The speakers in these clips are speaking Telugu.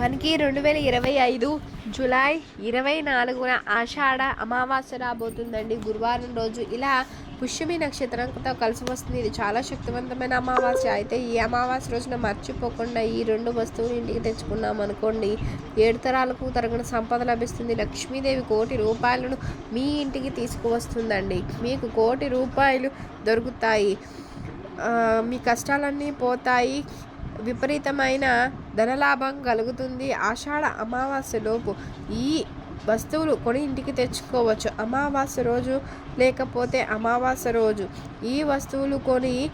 మనకి రెండు వేల ఇరవై ఐదు జూలై ఇరవై నాలుగున ఆషాఢ అమావాస్య రాబోతుందండి. గురువారం రోజు ఇలా పుష్యమి నక్షత్రంతో కలిసి వస్తుంది. ఇది చాలా శక్తివంతమైన అమావాస్య. అయితే ఈ అమావాస్య రోజున మర్చిపోకుండా ఈ రెండు వస్తువులు ఇంటికి తెచ్చుకున్నాం అనుకోండి. ఏడు తరాలకు తరగని సంపద లభిస్తుంది. లక్ష్మీదేవి కోటి రూపాయలను మీ ఇంటికి తీసుకువస్తుందండి. మీకు కోటి రూపాయలు దొరుకుతాయి. మీ కష్టాలన్నీ పోతాయి. విపరీతమైన ధనలాభం కలుగుతుంది. ఆషాఢ అమావాస్యలోపు ఈ వస్తువులు కొని ఇంటికి తెచ్చుకోవచ్చు. అమావాస్య రోజు లేకపోతే అమావాస్య రోజు. ఈ వస్తువులు కొని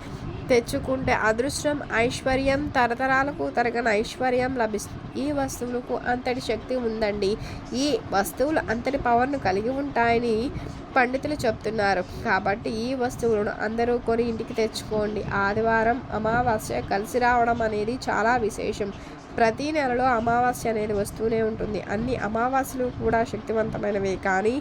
తెచ్చుకుంటే అదృష్టం ఐశ్వర్యం తరతరాలకు తరగని ఐశ్వర్యం లభిస్తుంది. ఈ వస్తువులకు అంతటి శక్తి ఉందండి. ఈ వస్తువులు అంతటి పవర్ను కలిగి ఉంటాయని పండితులు చెప్తున్నారు. కాబట్టి ఈ వస్తువులను అందరూ కొని ఇంటికి తెచ్చుకోండి. ఆదివారం అమావాస్య కలిసి రావడం అనేది చాలా విశేషం. ప్రతి నెలలో అమావాస్య అనేది వస్తూనే ఉంటుంది. అన్ని అమావాస్యలు కూడా శక్తివంతమైనవే. కానీ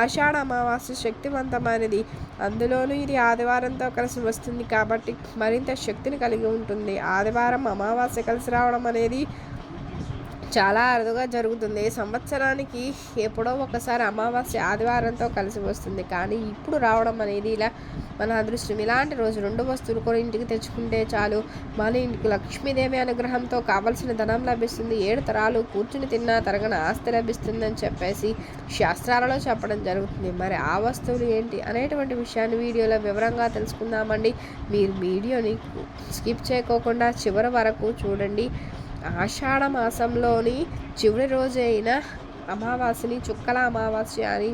ఆషాఢ అమావాస్య శక్తివంతమైనది. అందులోనూ ఇది ఆదివారంతో కలిసి వస్తుంది కాబట్టి మరింత శక్తిని కలిగి ఉంటుంది. ఆదివారం అమావాస్య కలిసి రావడం అనేది చాలా అరుదుగా జరుగుతుంది. సంవత్సరానికి ఎప్పుడో ఒకసారి అమావాస్య ఆదివారంతో కలిసి వస్తుంది. కానీ ఇప్పుడు రావడం అనేది ఇలా మన అదృష్టం. ఇలాంటి రోజు రెండు వస్తువులు కొని ఇంటికి తెచ్చుకుంటే చాలు. మన ఇంటికి లక్ష్మీదేవి అనుగ్రహంతో కావలసిన ధనం లభిస్తుంది. ఏడు తరాలు కూర్చుని తిన్నా తరగన ఆస్తి లభిస్తుందని చెప్పేసి శాస్త్రాలలో చెప్పడం జరుగుతుంది. మరి ఆ వస్తువులు ఏంటి అనేటువంటి విషయాన్ని వీడియోలో వివరంగా తెలుసుకుందామండి. మీరు వీడియోని స్కిప్ చేయకోకుండా చివరి వరకు చూడండి. ఆషాఢ మాసంలోని చివరి రోజైన అమావాస్యని చుక్కల అమావాస్య అని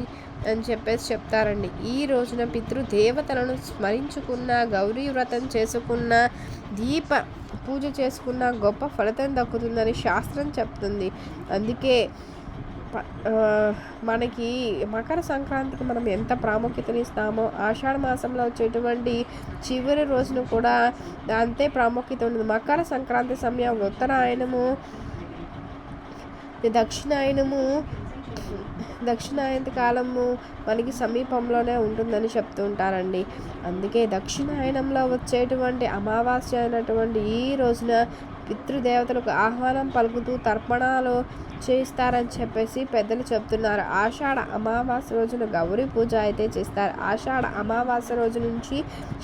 అని చెప్పేసి చెప్తారండి. ఈ రోజున పితృదేవతలను స్మరించుకున్న గౌరీ వ్రతం చేసుకున్న దీప పూజ చేసుకున్న గొప్ప ఫలితం దక్కుతుందని శాస్త్రం చెప్తుంది. అందుకే మనకి మకర సంక్రాంతికి మనం ఎంత ప్రాముఖ్యతనిస్తామో ఆషాఢ మాసంలో వచ్చేటువంటి చివరి రోజున కూడా అంతే ప్రాముఖ్యత ఉంటుంది. మకర సంక్రాంతి సమయం ఉత్తరాయణము దక్షిణాయనము దక్షిణాయంత కాలము మనకి సమీపంలోనే ఉంటుందని చెప్తూ ఉంటారండి. అందుకే దక్షిణాయనంలో వచ్చేటువంటి అమావాస్య అయినటువంటి ఈ రోజున పితృదేవతలకు ఆహ్వానం పలుకుతూ తర్పణాలు చేస్తారని చెప్పేసి పెద్దలు చెప్తున్నారు. ఆషాఢ అమావాస్య రోజున గౌరీ పూజ అయితే చేస్తారు. ఆషాఢ అమావాస్య రోజు నుంచి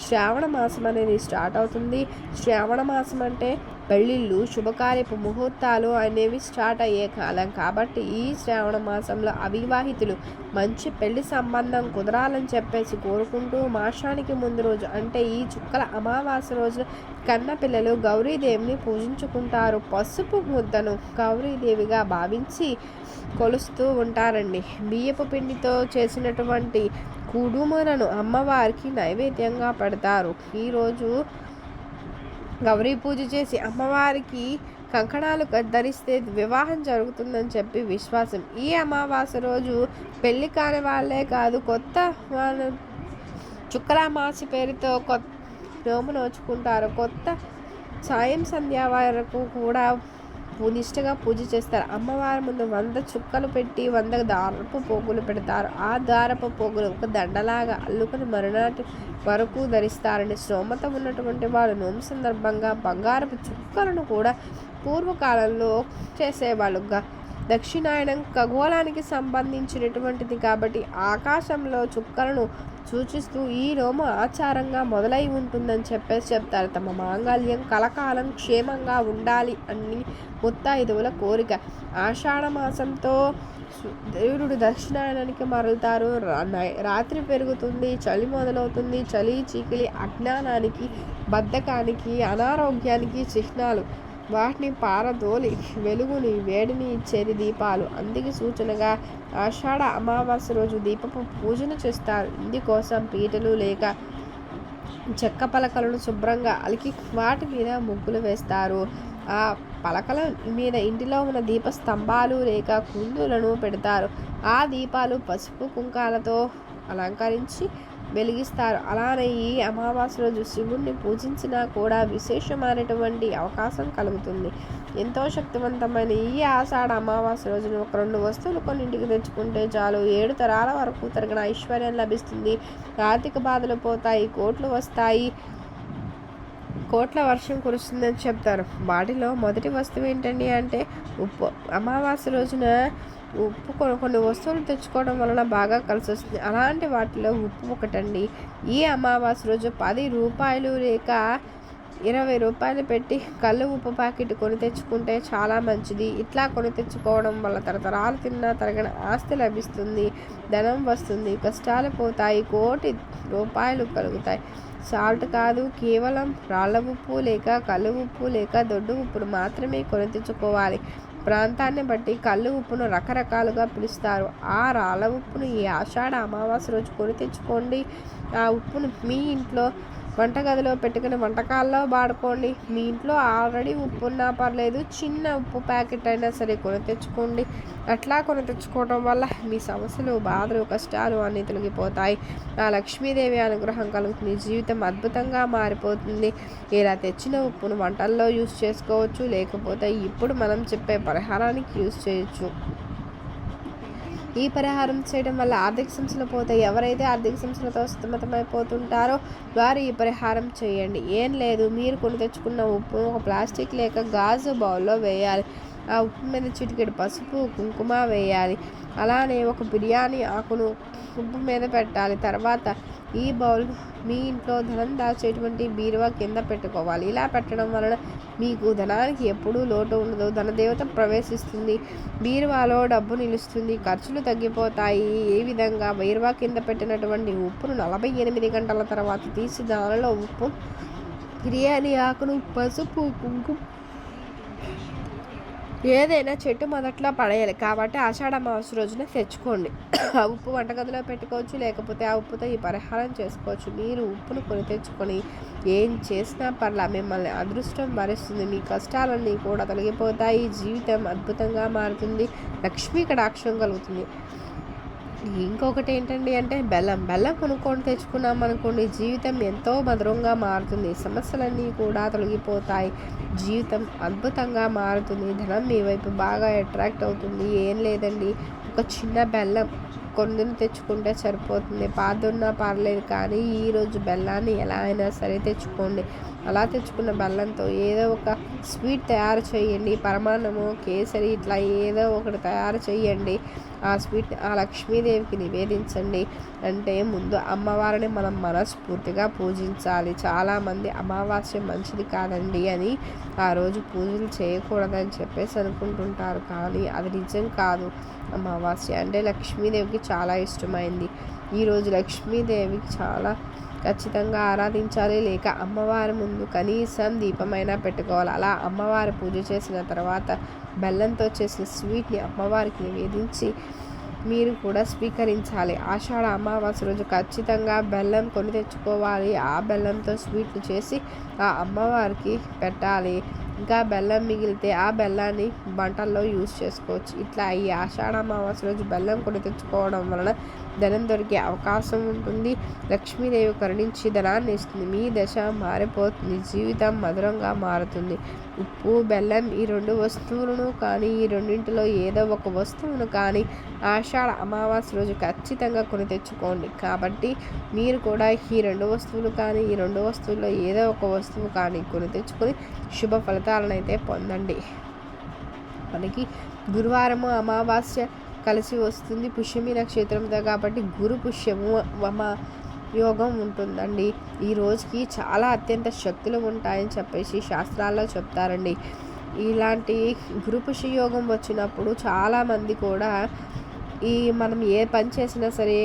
శ్రావణ మాసం అనేది స్టార్ట్ అవుతుంది. శ్రావణ మాసం అంటే పెళ్ళిళ్ళు శుభకార్యపు ముహూర్తాలు అనేవి స్టార్ట్ అయ్యే కాలం కాబట్టి ఈ శ్రావణ మాసంలో అవివాహితులు మంచి పెళ్ళి సంబంధం కుదరాలని చెప్పేసి కోరుకుంటూ మాసానికి ముందు రోజు అంటే ఈ చుక్కల అమావాస్య రోజున కన్నపిల్లలు గౌరీదేవిని పూజించుకుంటారు. పసుపు ముద్దను గౌరీదేవిగా భావించి కొలుస్తూ ఉంటారండి. బియ్యపు పిండితో చేసినటువంటి కుడుములను అమ్మవారికి నైవేద్యంగా పెడతారు. ఈరోజు గౌరీ పూజ చేసి అమ్మవారికి కంకణాలు ధరిస్తే వివాహం జరుగుతుందని చెప్పి విశ్వాసం. ఈ అమావాస్య రోజు పెళ్ళి కాని వాళ్ళే కాదు కొత్త వాళ్ళు చుక్కలామాసి పేరుతో కొత్త నోము నోచుకుంటారు. కొత్త సాయం సంధ్యా వరకు కూడా నిష్టగా పూజ చేస్తారు. అమ్మవారి ముందు వంద చుక్కలు పెట్టి వంద దారపు పోగులు పెడతారు. ఆ దారపు పోగులు ఒక దండలాగా అల్లుకుని మరునాటి వరకు ధరిస్తారని స్తోమత ఉన్నటువంటి వారు నోము సందర్భంగా బంగారపు చుక్కలను కూడా పూర్వకాలంలో చేసేవాళ్ళుగా దక్షిణాయనం ఖగోళానికి సంబంధించినటువంటిది కాబట్టి ఆకాశంలో చుక్కలను సూచిస్తూ ఈ రోమ ఆచారంగా మొదలై ఉంటుందని చెప్పేసి చెప్తారు. తమ మాంగళ్యం కలకాలం క్షేమంగా ఉండాలి అని ముత్తాయిదువుల కోరిక. ఆషాఢ మాసంతో దేవుడు దక్షిణాయనానికి మరలుతారు. రాత్రి పెరుగుతుంది చలి మొదలవుతుంది. చలి చీకిలి అజ్ఞానానికి బద్ధకానికి అనారోగ్యానికి చిహ్నాలు. వాటిని పారదోలి వెలుగుని వేడిని ఇచ్చేది దీపాలు. అందుకే సూచనగా ఆషాఢ అమావాస్య రోజు దీపపు పూజను చేస్తారు. ఇందుకోసం పీటలు లేక చెక్క పలకలను శుభ్రంగా అలికి వాటి మీద ముగ్గులు వేస్తారు. ఆ పలకల మీద ఇంటిలో ఉన్న దీప స్తంభాలు లేక కుందులను పెడతారు. ఆ దీపాలు పసుపు కుంకాలతో అలంకరించి వెలిగిస్తారు. అలానే ఈ అమావాస్య రోజు శివుణ్ణి పూజించినా కూడా విశేషమైనటువంటి అవకాశం కలుగుతుంది. ఎంతో శక్తివంతమైన ఈ ఆషాఢ అమావాస్య రోజున ఒక రెండు వస్తువులు కొన్ని ఇంటికి తెచ్చుకుంటే చాలు ఏడు తరాల వరకు తరగిన ఐశ్వర్యం లభిస్తుంది. ఆర్థిక బాధలు పోతాయి కోట్లు వస్తాయి కోట్ల వర్షం కురుస్తుందని చెప్తారు. వాటిలో మొదటి వస్తువు ఏంటండి అంటే ఉప్పు. అమావాస్య రోజున ఉప్పు కొన్ని కొన్ని వస్తువులు తెచ్చుకోవడం వలన బాగా కలిసి వస్తుంది. అలాంటి వాటిలో ఉప్పు ఒకటండి. ఈ అమావాస్య రోజు పది రూపాయలు లేక ఇరవై రూపాయలు పెట్టి కళ్ళు ఉప్పు ప్యాకెట్ కొని తెచ్చుకుంటే చాలా మంచిది. ఇట్లా కొని తెచ్చుకోవడం వల్ల తరతరాలు తిన్నా తరగని ఆస్తి లభిస్తుంది ధనం వస్తుంది కష్టాలు పోతాయి కోటి రూపాయలు కలుగుతాయి. సాల్ట్ కాదు కేవలం రాళ్ళ ఉప్పు లేక కళ్ళు ఉప్పు లేక దొడ్డు ఉప్పును మాత్రమే కొని తెచ్చుకోవాలి. ప్రాంతాన్ని బట్టి కళ్ళు ఉప్పును రకరకాలుగా పిలుస్తారు. ఆ రాళ్ళ ఉప్పును ఈ ఆషాఢ అమావాస్య రోజు కొని తెచ్చుకోండి. ఆ ఉప్పును మీ ఇంట్లో వంటగదిలో పెట్టుకుని వంటకాల్లో వాడుకోండి. మీ ఇంట్లో ఆల్రెడీ ఉప్పు ఉన్నా పర్లేదు చిన్న ఉప్పు ప్యాకెట్ అయినా సరే కొని తెచ్చుకోండి. అట్లా కొని తెచ్చుకోవడం వల్ల మీ సమస్యలు బాధలు కష్టాలు అన్నీ తొలగిపోతాయి. ఆ లక్ష్మీదేవి అనుగ్రహం కలుగుతుంది. జీవితం అద్భుతంగా మారిపోతుంది. ఇలా తెచ్చిన ఉప్పును వంటల్లో యూస్ చేసుకోవచ్చు. లేకపోతే ఇప్పుడు మనం చెప్పే పరిహారానికి యూస్ చేయొచ్చు. ఈ పరిహారం చేయడం వల్ల ఆర్థిక సమస్యలు పోతాయి. ఎవరైతే ఆర్థిక సమస్యలతో సతమతమైపోతుంటారో వారు ఈ పరిహారం చేయండి. ఏం లేదు మీరు కొని తెచ్చుకున్న ఉప్పు ఒక ప్లాస్టిక్ లేక గాజు బౌల్లో వేయాలి. ఆ ఉప్పు మీద చిటికెడు పసుపు కుంకుమ వేయాలి. అలానే ఒక బిర్యానీ ఆకును ఉప్పు మీద పెట్టాలి. తర్వాత ఈ బౌల్ మీ ఇంట్లో ధనం దాచేటువంటి బీరువా కింద పెట్టుకోవాలి. ఇలా పెట్టడం వలన మీకు ధనానికి ఎప్పుడూ లోటు ఉండదు. ధనదేవత ప్రవేశిస్తుంది. బీరువాలో డబ్బు నిలుస్తుంది. ఖర్చులు తగ్గిపోతాయి. ఏ విధంగా బీరువా కింద పెట్టినటువంటి ఉప్పును నలభై ఎనిమిది గంటల తర్వాత తీసి దానిలో ఉప్పు బిర్యానీ ఆకును పసుపు కుంకుమ ఏదైనా చెట్టు మొదట్లో పడేయాలి. కాబట్టి ఆషాఢ అమావాస్య రోజున తెచ్చుకోండి. ఆ ఉప్పు వంటగదిలో పెట్టుకోవచ్చు లేకపోతే ఆ ఉప్పుతో ఈ పరిహారం చేసుకోవచ్చు. మీరు ఉప్పును కొని తెచ్చుకొని ఏం చేసినా పర్లా మిమ్మల్ని అదృష్టం భరిస్తుంది. మీ కష్టాలన్నీ కూడా తొలగిపోతాయి. జీవితం అద్భుతంగా మారుతుంది. లక్ష్మీ కటాక్షం కలుగుతుంది. ఇంకొకటి ఏంటండి అంటే బెల్లం. బెల్లం కొనుక్కొని తెచ్చుకున్నాం అనుకోండి జీవితం ఎంతో మధురంగా మారుతుంది. సమస్యలన్నీ కూడా తొలగిపోతాయి. జీవితం అద్భుతంగా మారుతుంది. ధనం మీ వైపు బాగా అట్రాక్ట్ అవుతుంది. ఏం లేదండి. ఒక చిన్న బెల్లం కొందరు తెచ్చుకుంటే సరిపోతుంది. పాదున్నా పర్లేదు కానీ ఈరోజు బెల్లాన్ని ఎలా అయినా సరే తెచ్చుకోండి. అలా తెచ్చుకున్న బెల్లంతో ఏదో ఒక స్వీట్ తయారు చేయండి పరమాన్నము కేసరి ఇట్లా ఏదో ఒకటి తయారు చేయండి. ఆ స్వీట్ ఆ లక్ష్మీదేవికి నివేదించండి. అంటే ముందు అమ్మవారిని మనం మనస్ఫూర్తిగా పూజించాలి. చాలామంది అమావాస్య మంచిది కాదండి అని ఆ రోజు పూజలు చేయకూడదని చెప్పేసి అనుకుంటుంటారు. కానీ అది నిజం కాదు. అమావాస్య అంటే లక్ష్మీదేవికి చాలా ఇష్టమైంది. ఈరోజు లక్ష్మీదేవికి చాలా ఖచ్చితంగా ఆరాధించాలి. లేక అమ్మవారి ముందు కనీసం దీపమైనా పెట్టుకోవాలి. అలా అమ్మవారి పూజ చేసిన తర్వాత బెల్లంతో చేసిన స్వీట్ని అమ్మవారికి నివేదించి మీరు కూడా స్వీకరించాలి. ఆషాఢ అమావాస్య రోజు ఖచ్చితంగా బెల్లం కొని తెచ్చుకోవాలి. ఆ బెల్లంతో స్వీట్లు చేసి ఆ అమ్మవారికి పెట్టాలి. ఇంకా బెల్లం మిగిలితే ఆ బెల్లాన్ని వంటల్లో యూస్ చేసుకోవచ్చు. ఇట్లా ఈ ఆషాఢ అమావాస్య రోజు బెల్లం కొని తెచ్చుకోవడం వలన ధనం దొరికే అవకాశం ఉంటుంది. లక్ష్మీదేవి కరుణించి ధనాన్ని ఇస్తుంది. మీ దశ మారిపోతుంది. జీవితం మధురంగా మారుతుంది. ఉప్పు బెల్లం ఈ రెండు వస్తువులను కానీ ఈ రెండింటిలో ఏదో ఒక వస్తువును కానీ ఆషాఢ అమావాస్య రోజు ఖచ్చితంగా కొని తెచ్చుకోండి. కాబట్టి మీరు కూడా ఈ రెండు వస్తువులు కానీ ఈ రెండు వస్తువుల్లో ఏదో ఒక వస్తువు కానీ కొని తెచ్చుకొని శుభ ఫలితాలను అయితే పొందండి. మనకి గురువారము అమావాస్య కలిసి వస్తుంది. పుష్యమి నక్షత్రంతో కాబట్టి గురు పుష్యము వమ యోగం ఉంటుందండి. ఈ రోజుకి చాలా అత్యంత శక్తులు ఉంటాయని చెప్పేసి శాస్త్రాల్లో చెప్తారండి. ఇలాంటి గురుపుష యోగం వచ్చినప్పుడు చాలామంది కూడా ఈ మనం ఏ పని చేసినా సరే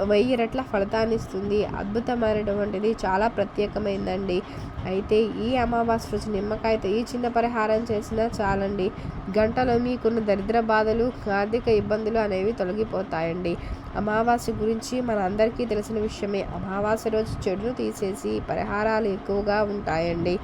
వెయ్యి రెట్ల ఫలితాన్ని ఇస్తుంది అద్భుతమైనటువంటిది చాలా ప్రత్యేకమైందండి. అయితే ఈ అమావాస్య రోజు నిమ్మకాయతో ఈ చిన్న పరిహారం చేసినా చాలండి. గంటలో మీకున్న దరిద్ర బాధలు ఆర్థిక ఇబ్బందులు అనేవి తొలగిపోతాయండి. అమావాస్య గురించి మన అందరికీ తెలిసిన విషయమే. అమావాస్య రోజు చెడును తీసేసి పరిహారాలు ఎక్కువగా ఉంటాయండి.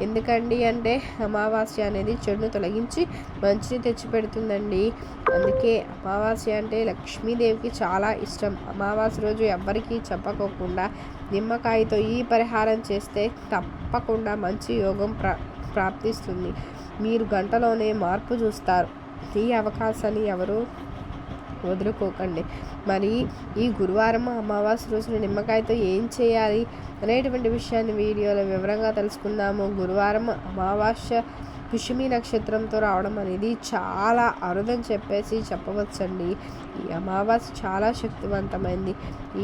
ఎందుకండి అంటే అమావాస్య అనేది చెడును తొలగించి మంచిని తెచ్చిపెడుతుందండి. అందుకే అమావాస్య అంటే లక్ష్మీదేవికి చాలా ఇష్టం. అమావాస్య రోజు ఎవ్వరికీ చెప్పకోకుండా నిమ్మకాయతో ఈ పరిహారం చేస్తే తప్పకుండా మంచి యోగం ప్రా ప్రాప్తిస్తుంది. మీరు గంటలోనే మార్పు చూస్తారు. ఈ అవకాశాన్ని ఎవరు వదులుకోకండి. మరి ఈ గురువారం అమావాస్య రోజున నిమ్మకాయతో ఏం చేయాలి అనేటువంటి విషయాన్ని వీడియోలో వివరంగా తెలుసుకుందాము. గురువారం అమావాస్య పుష్యమి నక్షత్రంతో రావడం అనేది చాలా అరుదని చెప్పేసి చెప్పవచ్చండి. ఈ అమావాస్య చాలా శక్తివంతమైంది.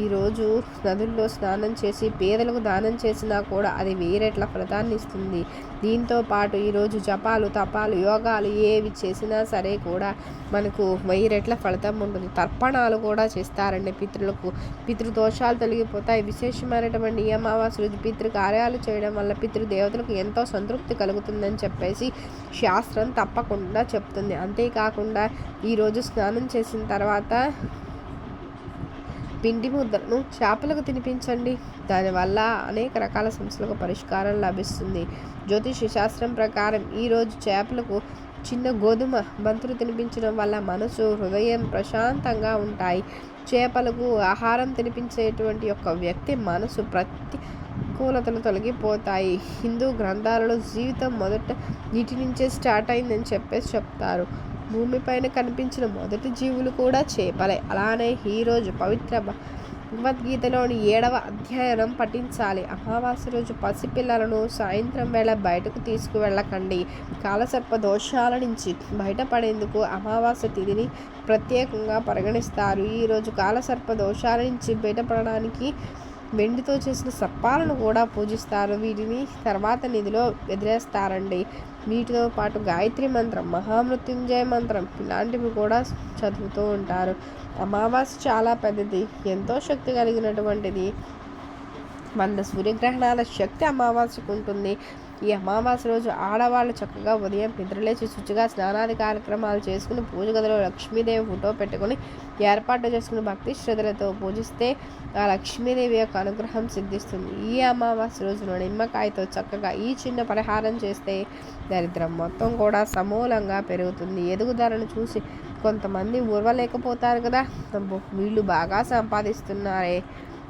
ఈరోజు నదుల్లో స్నానం చేసి పేదలకు దానం చేసినా కూడా అది వేరేట్ల ఫలితాన్ని ఇస్తుంది. దీంతో పాటు ఈరోజు జపాలు తపాలు యోగాలు ఏవి చేసినా సరే కూడా మనకు వెయ్యి రెట్ల ఫలితం ఉంటుంది. తర్పణాలు కూడా చేస్తారండి పితృలకు. పితృదోషాలు తొలగిపోతాయి. విశేషమైనటువంటి ఈ అమావాస్య రోజు పితృ కార్యాలు చేయడం వల్ల పితృదేవతలకు ఎంతో సంతృప్తి కలుగుతుందని చెప్పేసి శాస్త్రం తప్పకుండా చెప్తుంది. అంతేకాకుండా ఈరోజు స్నానం చేసిన తర్వాత పిండి ముద్దలను చేపలకు తినిపించండి. దానివల్ల అనేక రకాల సమస్యలకు పరిష్కారం లభిస్తుంది. జ్యోతిష శాస్త్రం ప్రకారం ఈరోజు చేపలకు చిన్న గోధుమ బంతులు తినిపించడం వల్ల మనసు హృదయం ప్రశాంతంగా ఉంటాయి. చేపలకు ఆహారం తినిపించేటువంటి యొక్క వ్యక్తి మనసు ప్రతి అనుకూలతలు తొలగిపోతాయి. హిందూ గ్రంథాలలో జీవితం మొదట నీటి నుంచే స్టార్ట్ అయిందని చెప్పేసి చెప్తారు. భూమిపైన కనిపించిన మొదటి జీవులు కూడా చేపలే. అలానే ఈరోజు పవిత్ర భగవద్గీతలోని ఏడవ అధ్యయనం పఠించాలి. అమావాస్య రోజు పసిపిల్లలను సాయంత్రం వేళ బయటకు తీసుకువెళ్ళకండి. కాలసర్ప దోషాల నుంచి బయటపడేందుకు అమావాస్య తిథిని ప్రత్యేకంగా పరిగణిస్తారు. ఈరోజు కాలసర్ప దోషాల నుంచి బయటపడడానికి వెండితో చేసిన సర్పాలను కూడా పూజిస్తారు. వీటిని తర్వాత నిధిలో ఎదిరేస్తారండి. వీటితో పాటు గాయత్రి మంత్రం మహామృత్యుంజయ మంత్రం ఇలాంటివి కూడా చదువుతూ ఉంటారు. అమావాస్య చాలా పెద్దది. ఎంతో శక్తి కలిగినటువంటిది. వంద సూర్యగ్రహణాల శక్తి అమావాస్యకు ఉంటుంది. ఈ అమావాస్య రోజు ఆడవాళ్ళు చక్కగా ఉదయం నిద్రలేచి శుచిగా స్నానాది కార్యక్రమాలు చేసుకుని పూజ గదిలో లక్ష్మీదేవి ఫోటో పెట్టుకుని ఏర్పాటు చేసుకుని భక్తి శ్రద్ధలతో పూజిస్తే ఆ లక్ష్మీదేవి యొక్క అనుగ్రహం సిద్ధిస్తుంది. ఈ అమావాస్య రోజున నిమ్మకాయతో చక్కగా ఈ చిన్న పరిహారం చేస్తే దరిద్రం మొత్తం కూడా సమూలంగా పెరుగుతుంది. ఎదుగుదలను చూసి కొంతమంది ఊర్వలేకపోతారు కదా. వీళ్ళు బాగా సంపాదిస్తున్నారే.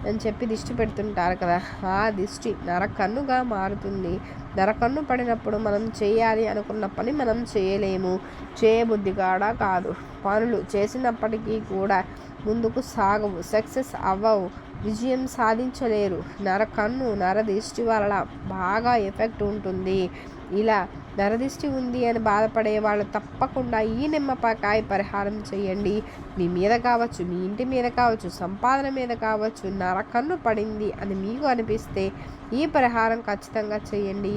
అని చెప్పి దిష్టి పెడుతుంటారు కదా. ఆ దిష్టి నరకన్నుగా మారుతుంది. నరకన్ను పడినప్పుడు మనం చేయాలి అనుకున్న పని మనం చేయలేము. చేయబుద్ధి కాడా కాదు. పనులు చేసినప్పటికీ కూడా ముందుకు సాగవు సక్సెస్ అవ్వవు విజయం సాధించలేరు. నరకన్ను నరదిష్టి వలన బాగా ఎఫెక్ట్ ఉంటుంది. ఇలా నరదిష్టి ఉంది అని బాధపడే వాళ్ళు తప్పకుండా ఈ నిమ్మపకాయ పరిహారం చేయండి. మీ మీద కావచ్చు మీ ఇంటి మీద కావచ్చు సంపాదన మీద కావచ్చు నరకన్ను పడింది అని మీకు అనిపిస్తే ఈ పరిహారం ఖచ్చితంగా చేయండి.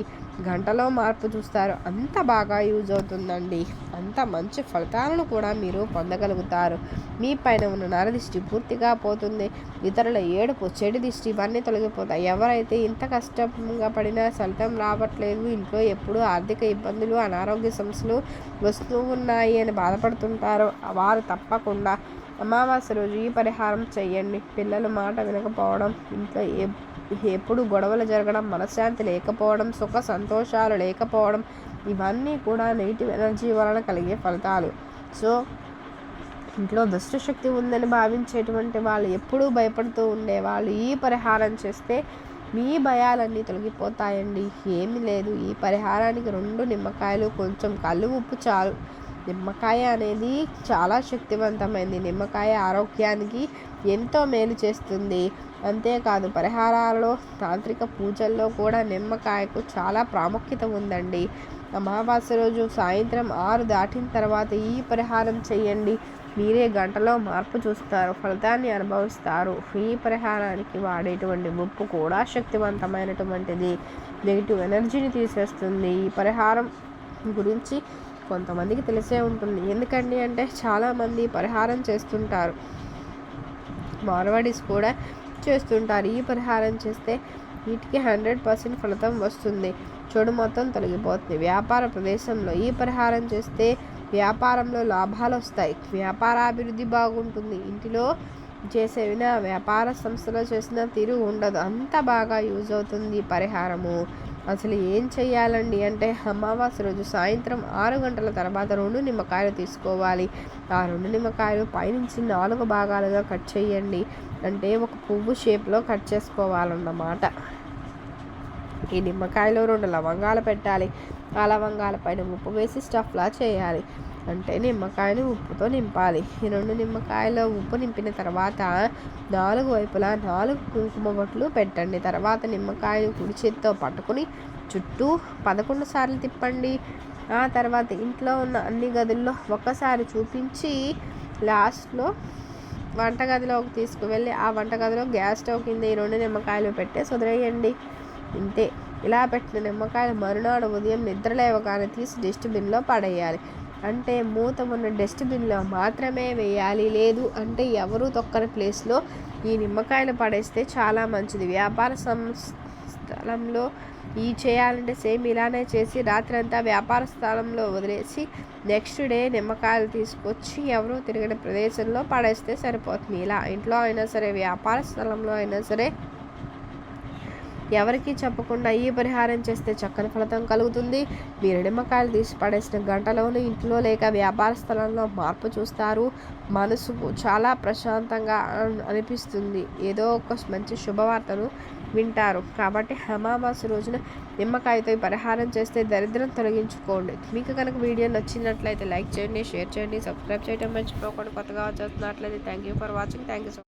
గంటలో మార్పు చూస్తారు. అంత బాగా యూజ్ అవుతుందండి. అంత మంచి ఫలితాలను కూడా మీరు పొందగలుగుతారు. మీ పైన ఉన్న నరదిష్టి పూర్తిగా పోతుంది. ఇతరుల ఏడుపు చెడు దిష్టి ఇవన్నీ తొలగిపోతాయి. ఎవరైతే ఇంత కష్టంగా పడినా ఫలితం రావట్లేదు ఇంట్లో ఎప్పుడూ ఆర్థిక ఇబ్బందులు అనారోగ్య సమస్యలు వస్తూ ఉన్నాయి అని బాధపడుతుంటారో వారు తప్పకుండా అమావాస్య రోజు ఈ పరిహారం చేయండి పిల్లల మాట వినకపోవడం ఇంట్లో ఎప్పుడు గొడవలు జరగడం మనశ్శాంతి లేకపోవడం సుఖ సంతోషాలు లేకపోవడం ఇవన్నీ కూడా నెగిటివ్ ఎనర్జీ వలన కలిగే ఫలితాలు. సో ఇంట్లో దుష్టశక్తి ఉందని భావించేటువంటి వాళ్ళు ఎప్పుడూ భయపడుతూ ఉండేవాళ్ళు. ఈ పరిహారం చేస్తే మీ భయాలన్నీ తొలగిపోతాయండి. ఏమీ లేదు. ఈ పరిహారానికి రెండు నిమ్మకాయలు కొంచెం కళ్ళు ఉప్పు చాలు. నిమ్మకాయ అనేది చాలా శక్తివంతమైంది. నిమ్మకాయ ఆరోగ్యానికి ఎంతో మేలు చేస్తుంది. అంతేకాదు పరిహారాలలో తాంత్రిక పూజల్లో కూడా నిమ్మకాయకు చాలా ప్రాముఖ్యత ఉందండి. అమావాస్య రోజు సాయంత్రం ఆరు దాటిన తర్వాత ఈ పరిహారం చేయండి. మీరే గంటలో మార్పు చూస్తారు ఫలితాన్ని అనుభవిస్తారు. ఈ పరిహారానికి వాడేటువంటి ఉప్పు కూడా శక్తివంతమైనటువంటిది. నెగిటివ్ ఎనర్జీని తీసేస్తుంది. ఈ పరిహారం గురించి కొంతమందికి తెలిసే ఉంటుంది. ఎందుకండి అంటే చాలామంది పరిహారం చేస్తుంటారు. మార్వాడీస్ కూడా చేస్తుంటారు. ఈ పరిహారం చేస్తే వీటికి హండ్రెడ్ పర్సెంట్ ఫలితం వస్తుంది. చెడు మొత్తం తొలగిపోతుంది. వ్యాపార ప్రదేశంలో ఈ పరిహారం చేస్తే వ్యాపారంలో లాభాలు వస్తాయి. వ్యాపారాభివృద్ధి బాగుంటుంది. ఇంటిలో చేసేవిన వ్యాపార సంస్థలో చేసిన తీరు ఉండదు. అంత బాగా యూజ్ అవుతుంది పరిహారము. అసలు ఏం చేయాలండి అంటే అమావాస్య రోజు సాయంత్రం ఆరు గంటల తర్వాత రెండు నిమ్మకాయలు తీసుకోవాలి. ఆ రెండు నిమ్మకాయలు పైనుంచి నాలుగు భాగాలుగా కట్ చేయండి అంటే ఒక పువ్వు షేప్లో కట్ చేసుకోవాలన్నమాట. ఈ నిమ్మకాయలో రెండు లవంగాలు పెట్టాలి. ఆ లవంగాల పైన ఉప్పు వేసి స్టఫ్లా చేయాలి. అంటే నిమ్మకాయని ఉప్పుతో నింపాలి. ఈ రెండు నిమ్మకాయలు ఉప్పు నింపిన తర్వాత నాలుగు వైపులా నాలుగు కుంకుమ బొట్లు పెట్టండి. తర్వాత నిమ్మకాయని కుడి చేతితో పట్టుకుని చుట్టూ పదకొండు సార్లు తిప్పండి. ఆ తర్వాత ఇంట్లో ఉన్న అన్ని గదుల్లో ఒక్కసారి చూపించి లాస్ట్లో వంటగదిలోకి తీసుకువెళ్ళి ఆ వంటగదిలో గ్యాస్ స్టవ్ కింద ఈ రెండు నిమ్మకాయలు పెట్టేసి వదిలేయండి ఇంతే. ఇలా పెట్టిన నిమ్మకాయలు మరునాడు ఉదయం నిద్ర లేవగానే తీసి డస్ట్బిన్లో పడేయాలి. అంటే మూత ఉన్న డస్ట్బిన్లో మాత్రమే వేయాలి. లేదు అంటే ఎవరు తొక్కని ప్లేస్లో ఈ నిమ్మకాయలు పడేస్తే చాలా మంచిది. వ్యాపార స్థలంలో ఈ చేయాలంటే సేమ్ ఇలానే చేసి రాత్రంతా వ్యాపార స్థలంలో వదిలేసి నెక్స్ట్ డే నిమ్మకాయలు తీసుకొచ్చి ఎవరో తిరిగిన ప్రదేశంలో పడేస్తే సరిపోతుంది. ఇలా ఇంట్లో అయినా సరే వ్యాపార స్థలంలో అయినా సరే ఎవరికి చెప్పకుండా ఈ పరిహారం చేస్తే చక్కని ఫలితం కలుగుతుంది. మీరు నిమ్మకాయలు తీసి పడేసిన గంటలోనే ఇంట్లో లేక వ్యాపార స్థలంలో మార్పు చూస్తారు. మనసుకు చాలా ప్రశాంతంగా అనిపిస్తుంది. ఏదో ఒక మంచి శుభవార్తను వింటారు. కాబట్టి అమావాస్య రోజున నిమ్మకాయతో పరిహారం చేస్తే దరిద్రం తొలగించుకోండి. మీకు కనుక వీడియో నచ్చినట్లయితే లైక్ చేయండి షేర్ చేయండి సబ్స్క్రైబ్ చేయడం మర్చిపోకుండా కొత్తగా వచ్చేస్తున్నట్లయితే thank you for watching. Thank you so